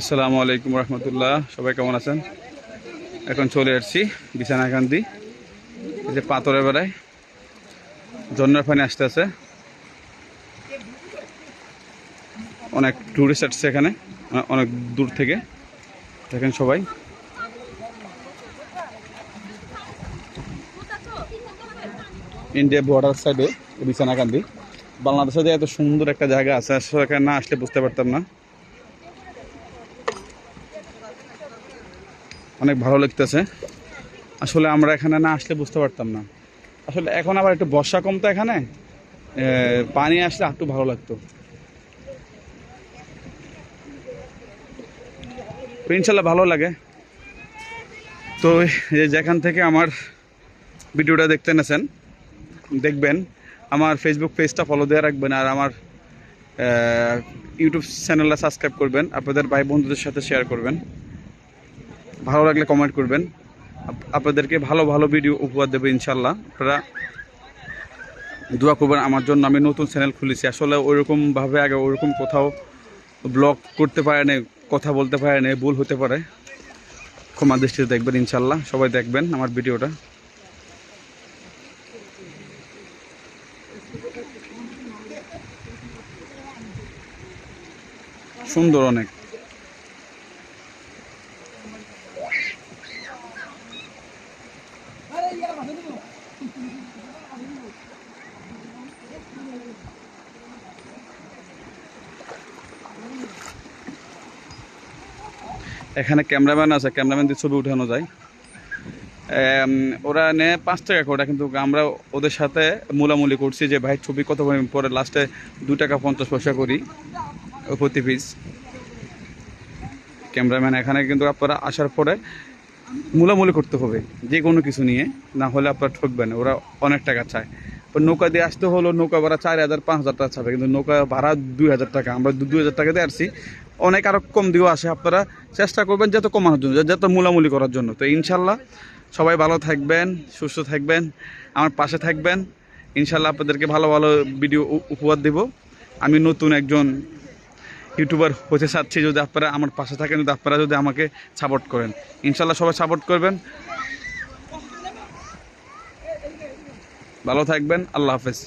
আসসালামু আলাইকুম রহমতুল্লাহ। সবাই কেমন আছেন? এখন চলে আসছি বিছানাকান্দি। এই যে পাথরে বেড়ায়। জন্নার পানি আসতে আছে। অনেক টুরিস্ট আসছে এখানে। অনেক দূর থেকে। দেখেন সবাই। ইন্ডিয়া বর্ডার সাইডে বিছানাকান্দি। বাংলাদেশে যে এত সুন্দর একটা জায়গা আছে, আসলে এখানে না আসলে বুঝতে পারতাম না। অনেক ভালো লাগতেছে। আসলে আমরা এখানে না আসলে বুঝতে পারতাম না। আসলে এখন আবার একটু বর্ষা কমতো এখানে। পানি আসলে একটু ভালো লাগতো। ইনশাল্লাহ ভালো লাগে। তো যেখান থেকে আমার ভিডিওটা দেখতে নেছেন, দেখবেন। আমার ফেসবুক পেজটা ফলো দিয়ে রাখবেন আর আমার ইউটিউব চ্যানেলটা সাবস্ক্রাইব করবেন। আপনাদের ভাই বন্ধুদের সাথে শেয়ার করবেন। ভালো লাগলে কমেন্ট করবেন। আপ- আপনাদেরকে ভালো ভালো ভিডিও উপহার দেবো ইনশাল্লাহ। আপনারা দোয়া করবেন আমার জন্য, আমি নতুন চ্যানেল খুলেছি। আসলে ওইরকমভাবে আগে ওইরকম কোথাও ব্লগ করতে পারে না কথা বলতে পারে না ভুল হতে পারে। ক্ষমা দৃষ্টিতে দেখবেন ইনশাল্লাহ, সবাই দেখবেন আমার ভিডিওটা। সুন্দর অনেক। এখানে ক্যামেরাম্যান আছে, ক্যামেরাম্যান দিয়ে ছবি উঠানো যায়। ওরা নেয় পাঁচ টাকা করে কিন্তু আমরা ওদের সাথে মুলামুলি করছি যে, ভাই, ছবি কত পরে লাস্টে দু টাকা পঞ্চাশ পয়সা করি, প্রতি পিস ক্যামেরাম্যান এখানে কিন্তু আপনারা আসার পরে মুলামুলি করতে হবে, যে কোনো কিছু নিয়ে। না হলে আপনারা ঠকবেন ওরা অনেক টাকা চায়। নৌকা দিয়ে আসতে হলো, নৌকা ভাড়া চার হাজার, পাঁচ হাজার টাকা চাবে, কিন্তু নৌকা ভাড়া দুই হাজার টাকা। আমরা দু হাজার টাকা দিয়ে আসছি অনেক আরও কম দিয়েও আসে আপনারা। চেষ্টা করবেন যত কমানোর জন্য যত মুলামুলি করার জন্য। তো ইনশাল্লাহ সবাই ভালো থাকবেন, সুস্থ থাকবেন, আমার পাশে থাকবেন। ইনশাল্লাহ আপনাদেরকে ভালো ভালো ভিডিও উপহার দেব। আমি নতুন একজন ইউটিউবার হতে চাচ্ছি যদি আপনারা আমার পাশে থাকেন, যদি আপনারা যদি আমাকে সাপোর্ট করেন। ইনশাল্লাহ সবাই সাপোর্ট করবেন। ভালো থাকবেন, আল্লাহ হাফেজ।